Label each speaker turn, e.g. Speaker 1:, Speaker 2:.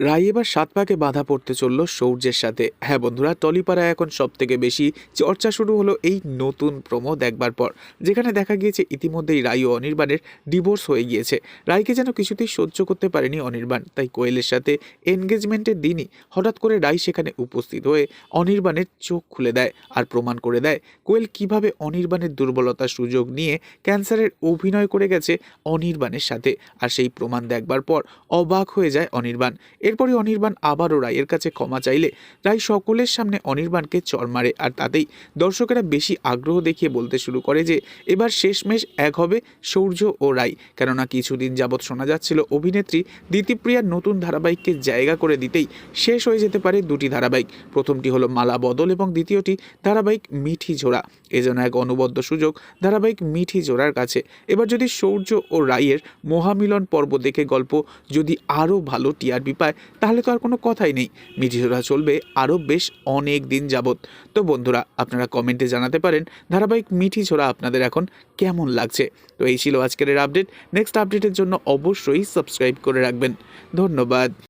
Speaker 1: রাই এবার সাত পাকে বাধা পড়তে চলল সৌর্যের সাথে। হ্যাঁ বন্ধুরা টলিপাড়া এখন সব থেকে বেশি চর্চা শুরু হলো এই নতুন প্রমো দেখবার পর, যেখানে দেখা গিয়েছে ইতিমধ্যেই রাই ও অনির্বাণের ডিভোর্স হয়ে গিয়েছে। রাইকে যেন কিছুতেই সহ্য করতে পারেনি অনির্বাণ, তাই কোয়েলের সাথে এনগেজমেন্টের দিনই হঠাৎ করে রাই সেখানে উপস্থিত হয়ে অনির্বাণের চোখ খুলে দেয় আর প্রমাণ করে দেয় কোয়েল কীভাবে অনির্বাণের দুর্বলতার সুযোগ নিয়ে ক্যান্সারের অভিনয় করে গেছে অনির্বাণের সাথে। আর সেই প্রমাণ দেখবার পর অবাক হয়ে যায় অনির্বাণ। এরপরে অনির্বাণ আবারও রায়ের কাছে ক্ষমা চাইলে রায় সকলের সামনে অনির্বাণকে চর মারে আর তাতেই দর্শকেরা বেশি আগ্রহ দেখিয়ে বলতে শুরু করে যে এবার শেষমেশ এক হবে সূর্য ও রায়। কেননা কিছুদিন যাবৎ শোনা যাচ্ছিল অভিনেত্রী দিতিপ্রিয়ার নতুন ধারাবাহিককে জায়গা করে দিতেই শেষ হয়ে যেতে পারে দুটি ধারাবাহিক। প্রথমটি হলো মালা বদল এবং দ্বিতীয়টি ধারাবাহিক মিঠি ঝোড়া। এজন্য এক অনুবদ্ধ সুযোগ ধারাবাহিক মিঠি জোড়ার কাছে। এবার যদি সৌর্য ও রায়ের মহামিলন পর্ব দেখে গল্প যদি আরও ভালো টিআরপি পায় তাহলে তো আর কোনো কথাই নেই। মিঠি চলবে আরও বেশ অনেক দিন যাবৎ। তো বন্ধুরা, আপনারা কমেন্টে জানাতে পারেন ধারাবাহিক মিঠি ছোড়া আপনাদের এখন কেমন লাগছে। তো এই ছিল আজকের আপডেট। নেক্সট আপডেটের জন্য অবশ্যই সাবস্ক্রাইব করে রাখবেন। ধন্যবাদ।